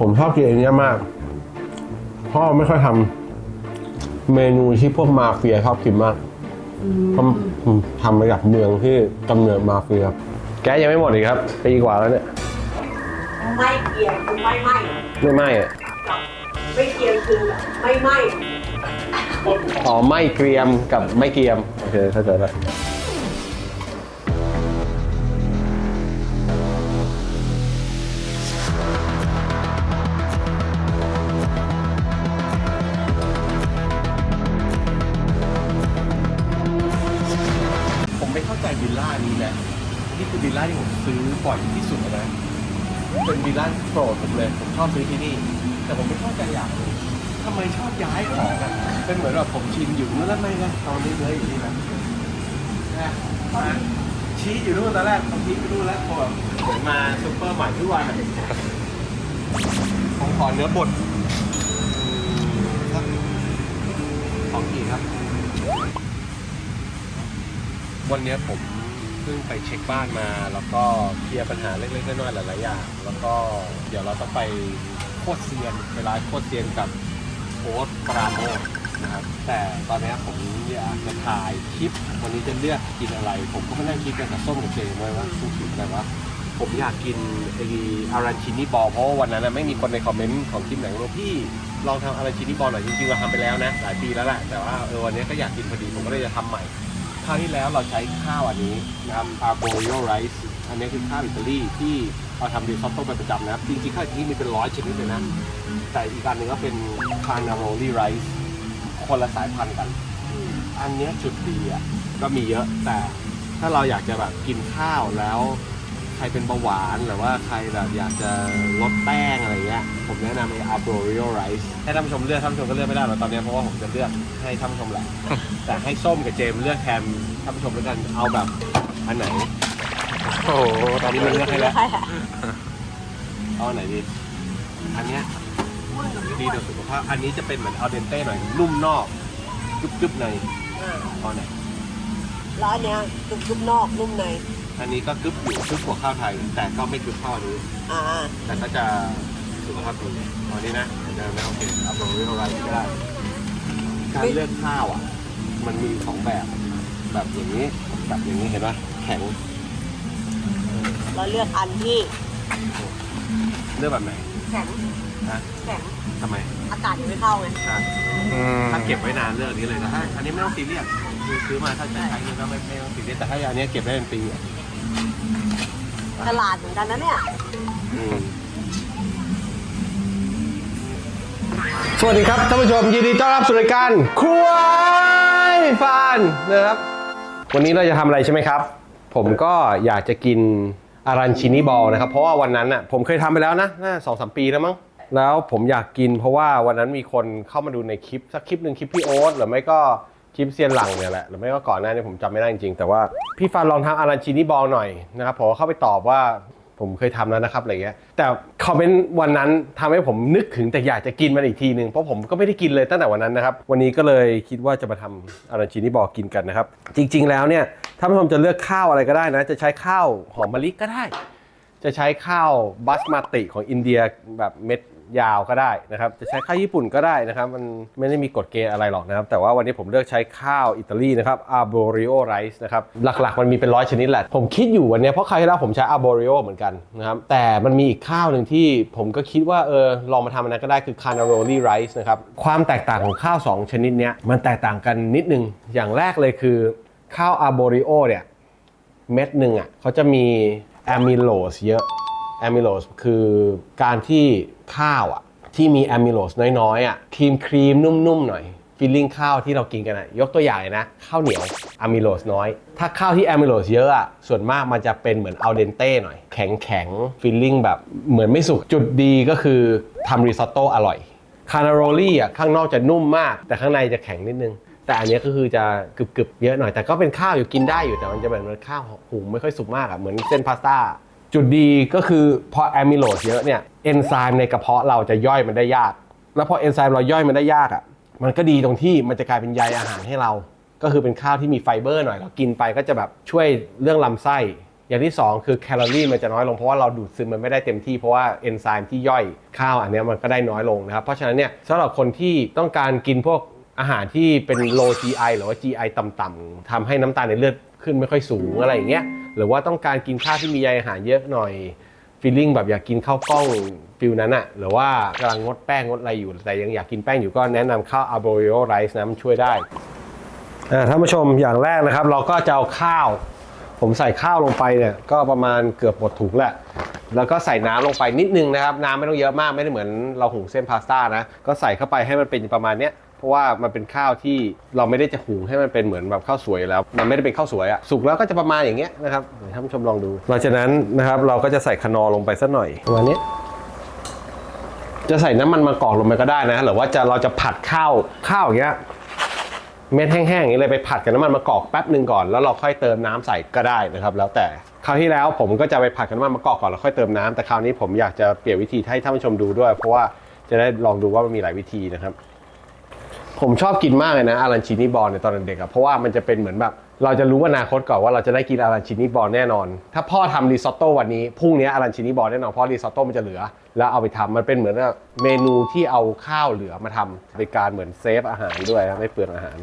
ผมชอบกินอันเนี้ยมาก พ่อไม่ค่อยทำเมนูที่พวกมาเฟียชอบกินมากเพราะผมทำมาจากเมืองที่กำเนิดมาเฟียแกสยังไม่หมดอีกครับปีกว่าแล้วเนี่ย ไม่เกี่ยวคือไม่ไหม้ไม่ไหม้อะกับไม่เกี่ยวคือไม่ไหม้อ๋อไม่เกรียมกับไม่เกรียม โอเคเข้าใจแล้ว บ่อยที่สุดนะเป็นวิลล่าโปรดผมเลย ผมชอบซื้อที่นี่ แต่ผมไม่เข้าใจอย่างหนึงทำไมชอบย้ายของอะเป็นเหมือนแบบผมชินอยู่นู่นแล้วไม่นะตอนนี้เลยอยู่นี่นะนะมาชี้อยู่นู่นตอนแรกผมชี้ไปนู่นแล้วพอแบบเหมือนมาซุปเปอร์ใหม่ทุกวันอะผมขอเนื้อบดสักสองขีดครับ วันเนี้ยผม พิ่งไปเช็คบ้านมา แล้วก็เคลียร์ปัญหาเล็กๆน้อยๆหลายๆอย่าง แล้วก็เดี๋ยวเราต้องไปโคตรเซียนเวลาโคตรเซียนกับโอ๊ตปราโมทนะครับแต่ตอนนี้ผมอยากจะถ่ายคลิปวันนี้จะเลือกกินอะไร ผมก็มานั่งคิดกันกับส้มกับเจมส์ไว้ว่าคู่คิดอะไรวะผมอยากกินไออารันชินีบอลเพราะว่าวันนั้นไม่มีคนในคอมเมนต์ของคลิปไหนว่าพี่ลองทำอารันชินีบอลหน่อยจริงๆเราทำไปแล้วนะ หลายปีแล้วแหละแต่ว่าเออวันนี้ก็อยากกินพอดีผมก็เลยจะทำใหม่ ราวที่แล้วเราใช้ข้าวอันนี้นะครับ arborio rice อันนี้คือข้าวอิตาลีที่เราทำดีซอสต้มเป็นประจำนะครับ จริงๆข้าวอิตาลีมีเป็นร้อยชนิดเลยนะ แต่อีกอันหนึ่งก็เป็น carnaroli rice คนละสายพันธุ์กัน อันนี้จุดดีอะก็มีเยอะแต่ถ้าเราอยากจะแบบกินข้าวแล้ว ครเป็นเบาหวานหรือว่าใครแบบอยากจะลดแป้งอะไรเงี้ย ผมแนะนำไอ้ arborio rice ให้ท่านผู้ชมเลือกท่านผู้ชมก็เลือกไม่ได้หรอกตอนเนี้ยเพราะว่าผมจะเลือกให้ท่านผู้ชมแหละ แต่ให้ส้มกับเจมส์เลือกแทนท่านผู้ชมแล้วกันเอาแบบอันไหน โอ้โหตอนนี้มันเลือกให้แล้วใช่ค่ะเอาอันไหนดี อันเนี้ยดีต่อสุขภาพ อันนี้จะเป็นเหมือนอัลเดนเต้หน่อย นุ่มนอกกรึบกรึบในอ่าเอาไหน แล้วอันเนี้ยกรุบๆนอกนุ่มใน อันนี้ก็กรึบอยู่กรึบกว่าข้าวไทย แต่ก็ไม่กรึบเท่าอันนี้ อ่าแต่ก็จะสุขภาพดีเอาอันนี้นะเดี๋ยวนะโอเคเอาโรยอะไรก็ได้ การเลือกข้าวอะ มันมีสองแบบ แบบอย่างนี้แบบอย่างนี้เห็นปะแข็งเราเลือกอันที่เลือกแบบไหนแข็งฮะแข็งทำไม อากาศยังไม่เข้าไงอะถ้าเก็บไว้นานเลือกอันนี้เลยนะถ้าอันนี้ไม่ต้องซีเรียสคือซื้อมาถ้าจะใช้เงินก็ไม่ไม่ต้องซีเรียสแต่ถ้าอันนี้เก็บได้เป็นปี ตลาดเหมือนกันนะเนี่ย สวัสดีครับท่านผู้ชมยินดีต้อนรับสู่รายการครัวฟานนะครับ วันนี้เราจะทำอะไรใช่ไหมครับ ผมก็อยากจะกินอารันชินีบอลนะครับ เพราะว่าวันนั้นอะผมเคยทำไปแล้วนะน่าสองสามปีแล้วมั้งแล้วผมอยากกินเพราะว่าวันนั้นมีคนเข้ามาดูในคลิปสักคลิปหนึ่งคลิปพี่โอ๊ตหรือไม่ก็ คลิปเซียนหลังเนี่ยแหละหรือไม่ก็ก่อนหน้านี้ผมจำไม่ได้จริงๆ แต่ว่าพี่ฟานลองทำอารันชินีบอลหน่อยนะครับผมก็เข้าไปตอบว่าผมเคยทำแล้วนะครับอะไรเงี้ยแต่คอมเมนต์วันนั้นทำให้ผมนึกถึงแต่อยากจะกินมันอีกทีหนึ่งเพราะผมก็ไม่ได้กินเลยตั้งแต่วันนั้นนะครับ วันนี้ก็เลยคิดว่าจะมาทำอาราชินีบอกกินกันนะครับ จริง ๆ แล้วเนี่ยถ้าผู้ชมจะเลือกข้าวอะไรก็ได้นะ จะใช้ข้าวหอมมะลิก็ได้ จะใช้ข้าวบัสมาติของอินเดียแบบเม็ด ยาวก็ได้นะครับจะใช้ข้าวญี่ปุ่นก็ได้นะครับ มันไม่ได้มีกฎเกณฑ์อะไรหรอกนะครับ แต่ว่าวันนี้ผมเลือกใช้ข้าวอิตาลีนะครับ arborio rice นะครับ หลักๆ มันมีเป็นร้อยชนิดแหละ ผมคิดอยู่วันนี้เพราะใครที่แล้วผมใช้ arborio เหมือนกันนะครับ แต่มันมีอีกข้าวหนึ่งที่ผมก็คิดว่าเออลองมาทำอันนั้นก็ได้คือ canaroli rice นะครับความแตกต่างของข้าว 2 ชนิดเนี้ยมันแตกต่างกันนิดนึงอย่างแรกเลยคือข้าว arborio เนี่ยเม็ดหนึ่งอะเขาจะมีอะมิโลสเยอะ แอมิโลสคือการที่ข้าวอะที่มีแอมิโลสน้อยๆอะครีมครีมนุ่มๆหน่อยฟิลลิ่งข้าวที่เรากินกันอะยกตัวอย่างเลยนะ ข้าวเหนียวอะมิโลสน้อย ถ้าข้าวที่อะมิโลสเยอะอะส่วนมากมันจะเป็นเหมือนอัลเดนเต้หน่อย แข็งแข็งฟิลลิ่งแบบเหมือนไม่สุก จุดดีก็คือทำริซอตโต้อร่อย คานาโรลี่อะข้างนอกจะนุ่มมาก แต่ข้างในจะแข็งนิดนึง แต่อันนี้ก็คือจะกรึบๆเยอะหน่อย แต่ก็เป็นข้าวอยู่กินได้อยู่แต่มันจะแบบเหมือนข้าวหุงไม่ค่อยสุกมากอะเหมือนเส้นพาสต้า จุดดีก็คือพอแอมิโลสเยอะเนี่ยเอนไซม์ในกระเพาะเราจะย่อยมันได้ยาก แล้วพอเอนไซม์เราย่อยมันได้ยากอะมันก็ดีตรงที่มันจะกลายเป็นใยอาหารให้เรา ก็คือเป็นข้าวที่มีไฟเบอร์หน่อยเรากินไปก็จะแบบช่วยเรื่องลำไส้ อย่างที่สองคือแคลอรี่มันจะน้อยลงเพราะว่าเราดูดซึมมันไม่ได้เต็มที่เพราะว่าเอนไซม์ที่ย่อยข้าวอันนี้มันก็ได้น้อยลงนะครับ เพราะฉะนั้นเนี่ยสำหรับคนที่ต้องการกินพวกอาหารที่เป็น low GI หรือว่า GI ต่ำๆทำให้น้ำตาลในเลือดขึ้นไม่ค่อยสูงอะไรอย่างเงี้ย หรือว่าต้องการกินข้าวที่มีใยอาหารเยอะหน่อยฟีลลิ่งแบบอยากกินข้าวกล้องฟิลนั้นอะหรือว่ากำลังงดแป้งงดอะไรอยู่ แต่ยังอยากกินแป้งอยู่ก็แนะนำข้าว arborio rice นะมันช่วยได้ท่านผู้ชมอย่างแรกนะครับ เราก็จะเอาข้าว ผมใส่ข้าวลงไปเนี่ยก็ประมาณเกือบหมดถุงแหละแล้วก็ใส่น้ำลงไปนิดนึงนะครับ น้ำไม่ต้องเยอะมากไม่ได้เหมือนเราหุงเส้นพาสต้านะ ก็ใส่เข้าไปให้มันเป็นประมาณเนี้ย เพราะว่ามันเป็นข้าวที่เราไม่ได้จะหุงให้มันเป็นเหมือนแบบข้าวสวยแล้ว มันไม่ได้เป็นข้าวสวยอะสุกแล้วก็จะประมาณอย่างเงี้ยนะครับเดี๋ยวท่านผู้ชมลองดูหลังจากนั้นนะครับเราก็จะใส่คนอร์ลงไปสักหน่อยประมาณนี้จะใส่น้ำมันมะกอกลงไปก็ได้นะหรือว่าจะเราจะผัดข้าวข้าวอย่างเงี้ยเม็ดแห้งๆอย่างนี้เลยไปผัดกับน้ำมันมะกอกแป๊บหนึ่งก่อนแล้วเราค่อยเติมน้ำใส่ก็ได้นะครับ แล้วแต่คราวที่แล้วผมก็จะไปผัดกับน้ำมันมะกอกก่อนแล้วค่อยเติมน้ำแต่คราวนี้ผมอยากจะเปลี่ยนวิธีให้ท่านผู้ชมดูด้วย เพราะว่าจะได้ลองดูว่ามันมีหลายวิธีนะครับ ผมชอบกินมากเลยนะอารันชินีบอลในตอนเด็กๆอะเพราะว่ามันจะเป็นเหมือนแบบ เราจะรู้อนาคตก่อนว่าเราจะได้กินอารันชินีบอลแน่นอน ถ้าพ่อทำรีซอตโต้วันนี้พรุ่งนี้อารันชินีบอลแน่นอนเพราะรีซอตโต้มันจะเหลือ แล้วเอาไปทำมันเป็นเหมือนแบบเมนูที่เอาข้าวเหลือมาทำเป็นการเหมือนเซฟอาหารด้วยไม่เปลืองอาหาร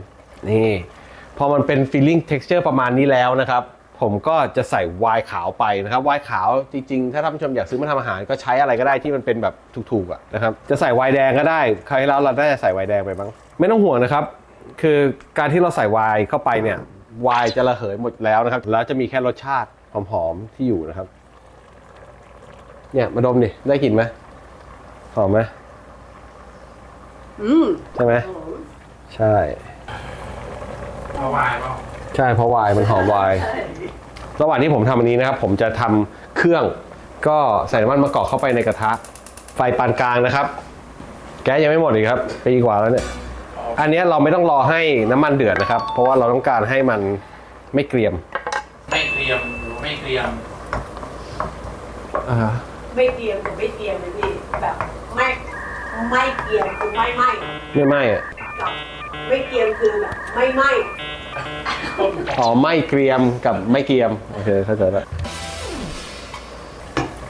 นี่พอมันเป็น feeling texture ประมาณนี้แล้วนะครับผมก็จะใส่ไวน์ขาวไปนะครับไวน์ขาวจริงๆ ถ้าท่านผู้ชมอยากซื้อมาทำอาหารก็ใช้อะไรก็ได้ที่มันเป็นแบบถูกๆอะนะครับจะใส่ไวน์แดงก็ได้ ใคราวที่แล้วเราได้ใส่ไวน์แดงไปบ้าง ไม่ต้องห่วงนะครับ คือการที่เราใส่ไวน์เข้าไปเนี่ยไวน์จะระเหยหมดแล้วนะครับ แล้วจะมีแค่รสชาติหอมๆที่อยู่นะครับ เนี่ยมาดมดิได้กลิ่นไหมหอมไหมอืมใช่ไหมใช่เอาวายเปล่าใช่เพราะไวน์มันหอมไวน์ระหว่างที่ผมทำอันนี้นะครับ ผมจะทำเครื่องก็ใส่น้ำมันมะกอกเข้าไปในกระทะ ไฟปานกลางนะครับ แก๊สยังไม่หมดอีกครับปีกว่าแล้วเนี่ย อันเนี้ยเราไม่ต้องรอให้น้ำมันเดือดนะครับ เพราะว่าเราต้องการให้มันไม่เกรียม ไม่เกรียมหรือไม่เกรียมอ่าไม่เตรียมแต่ไม่เตรียมเลยพี่แบบไม่ไม่เตรียมคือไม่ไหม้ไม่ไหม้อะกับไม่เตรียมคือแบบไม่ไหม้อ๋อไม่เกรียมกับไม่เกรียมโอเคเข้าใจแล้ว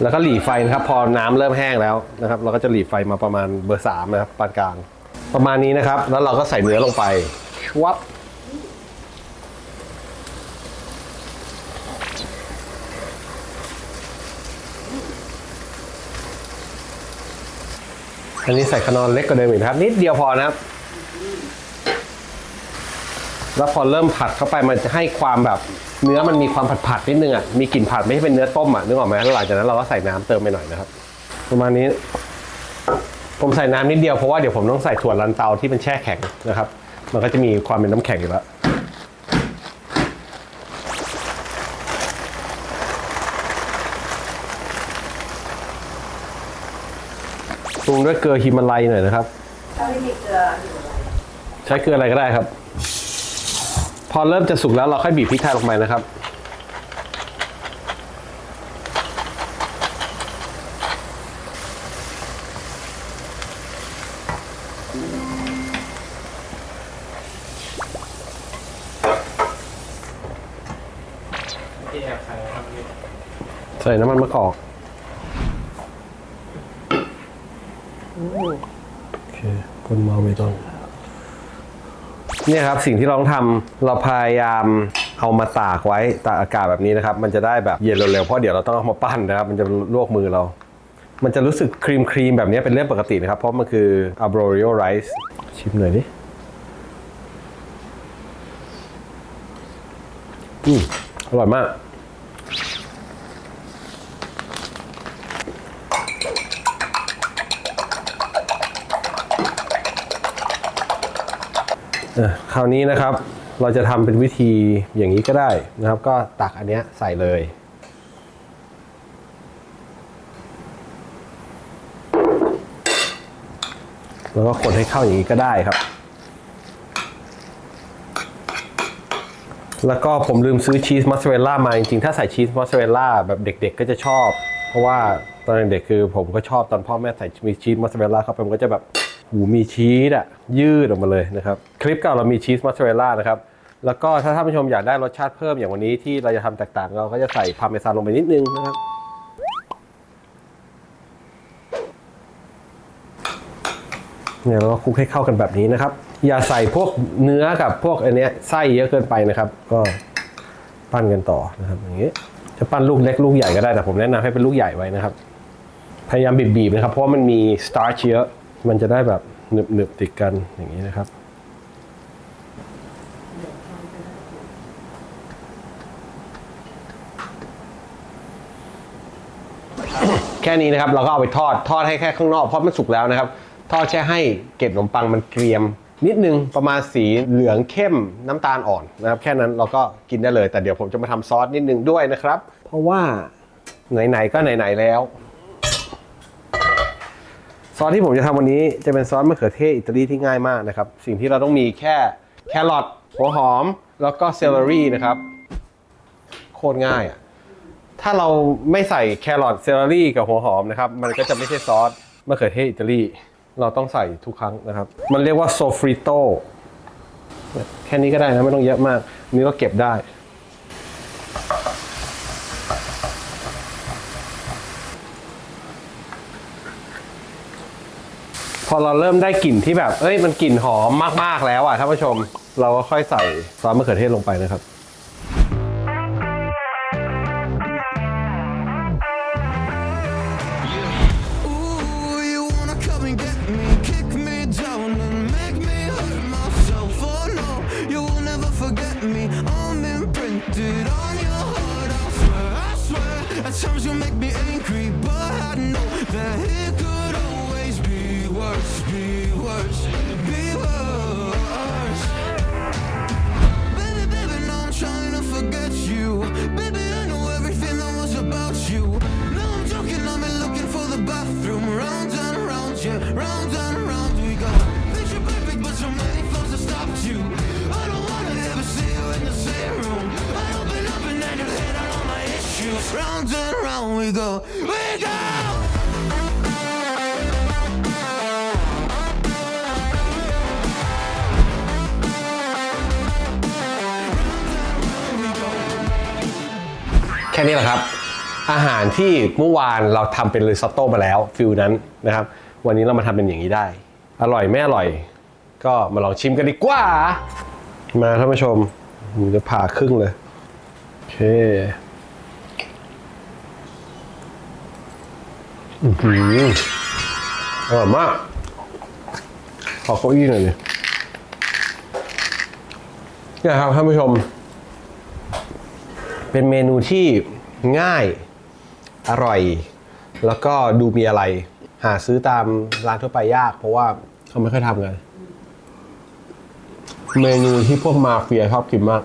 แล้วก็หลีไฟนะครับ พอน้ำเริ่มแห้งแล้วนะครับ เราก็จะหลีไฟมาประมาณเบอร์สามนะครับปานกลาง ประมาณนี้นะครับ แล้วเราก็ใส่เนื้อลงไปชวับอันนี้ใส่ขนอนเล็กกว่าเดิมอีกนะครับ นิดเดียวพอนะครับ แล้วพอเริ่มผัดเข้าไปมันจะให้ความแบบเนื้อมันมีความผัดผัดๆนิดนึงอะมีกลิ่นผัดไม่ใช่เป็นเนื้อต้มอะนึกออกไหมแล้วหลังจากนั้นเราก็ใส่น้ำเติมไปหน่อยนะครับ ประมาณนี้ ผมใส่น้ำนิดเดียวเพราะว่าเดี๋ยวผมต้องใส่ถั่วลันเตาที่เป็นแช่แข็งนะครับ มันก็จะมีความเป็นน้ำแข็งอยู่แล้วปรุงด้วยเกลือฮิมาลัยหน่อยนะครับ ถ้าไม่มีเกลือใช้เกลืออะไรก็ได้ครับ พอเริ่มจะสุกแล้วเราค่อยบีบพริกไทยลงไปนะครับ ที่แอบใส่ครับพี่ ใส่น้ำมันมะกอกโอเคคนเมาไม่ต้อง เนี่ยครับสิ่งที่เราต้องทำเราพยายามเอามาตากไว้ตากอากาศแบบนี้นะครับ มันจะได้แบบเย็นเร็วๆเพราะเดี๋ยวเราต้องเอามาปั้นนะครับ มันจะลวกมือเรา มันจะรู้สึกครีมครีมๆแบบนี้เป็นเรื่องปกตินะครับ เพราะมันคือ arborio rice ชิมหน่อยดิอืมอร่อยมาก คราวนี้นะครับเราจะทำเป็นวิธีอย่างนี้ก็ได้นะครับ ก็ตักอันเนี้ยใส่เลย แล้วก็คนให้เข้าอย่างนี้ก็ได้ครับ แล้วก็ผมลืมซื้อชีสมอสซาเรลล่ามาจริงๆ ถ้าใส่ชีสมอสซาเรลล่าแบบเด็กๆ ก็จะชอบ เพราะว่าตอนเด็กๆคือผมก็ชอบตอนพ่อแม่ใส่มีชีสมอสซาเรลล่าเข้าไปมันก็จะแบบ หูมีชีสอะยืดออกมาเลยนะครับ คลิปเก่าเรามีชีสมอสซาเรลล่านะครับ แล้วก็ถ้าท่านผู้ชมอยากได้รสชาติเพิ่มอย่างวันนี้ที่เราจะทำแตกต่างเราก็จะใส่พาเมซานลงไปนิดนึงนะครับเนี่ยเราก็คลุกให้เข้ากันแบบนี้นะครับ อย่าใส่พวกเนื้อกับพวกอันเนี้ยไส้เยอะเกินไปนะครับ ก็ปั้นกันต่อนะครับอย่างนี้จะปั้นลูกเล็กลูกใหญ่ก็ได้แต่ผมแนะนำให้เป็นลูกใหญ่ไว้นะครับ พยายามบีบๆนะครับ เพราะมันมีสตาร์ชเยอะ มันจะได้แบบหนึบๆติดกันอย่างนี้นะครับ แค่นี้นะครับเราก็เอาไปทอดทอดให้แค่ข้างนอกเพราะมันสุกแล้วนะครับ ทอดแค่ให้เกล็ดขนมปังมันเกรียม นิดนึงประมาณสีเหลืองเข้มน้ำตาลอ่อนนะครับ แค่นั้นเราก็กินได้เลย แต่เดี๋ยวผมจะมาทำซอสนิดนึงด้วยนะครับ เพราะว่าไหนๆก็ไหนๆแล้ว ซอสที่ผมจะทำวันนี้จะเป็นซอสมะเขือเทศอิตาลีที่ง่ายมากนะครับ สิ่งที่เราต้องมีแค่แครอทหัวหอม แล้วก็เซลลารี่นะครับ โคตรง่ายอะถ้าเราไม่ใส่แครอทเซลลารี่กับหัวหอมนะครับ มันก็จะไม่ใช่ซอสมะเขือเทศอิตาลีเราต้องใส่ทุกครั้งนะครับ มันเรียกว่าโซฟริโตแค่นี้ก็ได้นะ ไม่ต้องเยอะมากนนี้ก็เก็บได้ พอเราเริ่มได้กลิ่นที่แบบ เอ้ย มันกลิ่นหอมมากๆแล้วอะท่านผู้ชม เราก็ค่อยใส่ซอสมะเขือเทศลงไปนะครับ Ooh, you wanna come and get me, kick me down and make me hurt myself. Oh no, you will never forget me. I'm imprinted on your heart. I swear, I swear. At times you make me angry, but I know that it could always be worse, be worse, be worse. Baby, baby, now I'm trying to forget you. Baby, I know everything that was about you. No, I'm joking, I've been looking for the bathroom. Round and round, yeah, round and round we go. Picture perfect, but so many flaws that stopped you. I don't wanna ever see you in the same room. I open up and then you hit on all my issues. Round and round we go, we go. ค่นี้แหละครับ อาหารที่เมื่อวานเราทำเป็นริซอตโต้มาแล้วฟิลนั้นนะครับ วันนี้เรามาทำเป็นอย่างนี้ได้ อร่อยไม่อร่อย ก็มาลองชิมกันดีกว่า มาท่านผู้ชมผมจะผ่าครึ่งเลย โอเคอือหืออร่อยมากขอเก้าอี้หน่อยดิเนี่ครับท่านผู้ชม เป็นเมนูที่ง่ายอร่อย แล้วก็ดูมีอะไร หาซื้อตามร้านทั่วไปยาก เพราะว่าเขาไม่ค่อยทำกัน เมนูที่พวกมาเฟียชอบกินมาก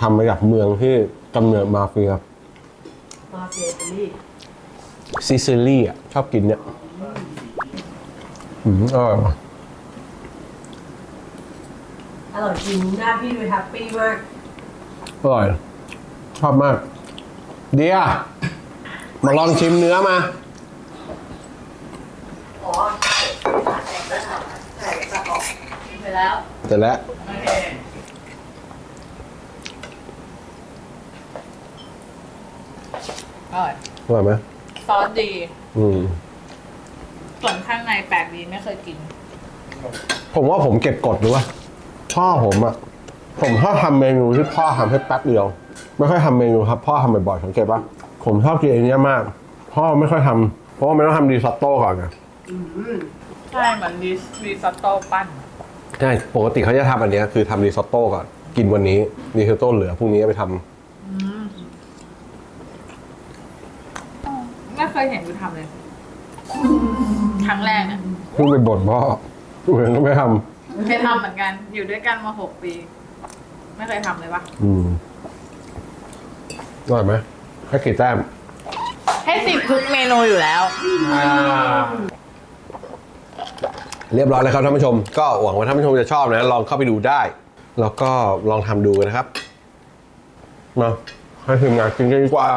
ทำมาจากเมืองที่กำเนิดมาเฟียมาเฟียอิตาลีซิซิลีอะชอบกินเนี่ยอืมอร่อยว่ะอร่อยจริงหน้าพี่ดูแฮปปี้มากอร่อย ชอบมาก เดียมาลองชิมเนื้อมาอ๋อใช่ใส่ตะกอกไปแล้วเสร็จแล้วอร่อยอร่อยไหมซอสดี อืมส่วนข้างในแปลกดีไม่เคยกิน ผมว่าผมเก็บกดดูว่าพ่อผมอะ ผมชอบทำเมนูที่พ่อทำให้แป๊บเดียว ไม่ค่อยทำเมนูครับ พ่อทำบ่อยๆสังเกตปะผมชอบกินอันเนี้ยมาก พ่อไม่ค่อยทำเพราะว่ามันต้องทำรีซอตโต้ก่อนไงใช่เหมือนรีรีซอตโต้ปั้นใช่ปกติเขาจะทำอันเนี้ยคือทำรีซอตโต้ก่อนกินวันนี้รีซอตโต้เหลือพรุ่งนี้ไปทำไม่เคยเห็นกูทำเลย ครั้งแรกอะเพิ่งไปบ่นพ่อเหมือนก็ไม่ทเคยทำเหมือนกันอยู่ด้วยกันมาหกปี ไม่เคยทำเลยปะำอืมอร่อยไหมให้กี่แต้มให้สิบทุกเมนูอยู่แล้ว เรียบร้อยแล้วครับท่านผู้ชม ก็หวังว่าท่านผู้ชมจะชอบนะ ลองเข้าไปดูได้ แล้วก็ลองทำดูนะครับมาให้ทีมงานกินกันดีกว่า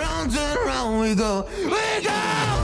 Round and round we go, we go.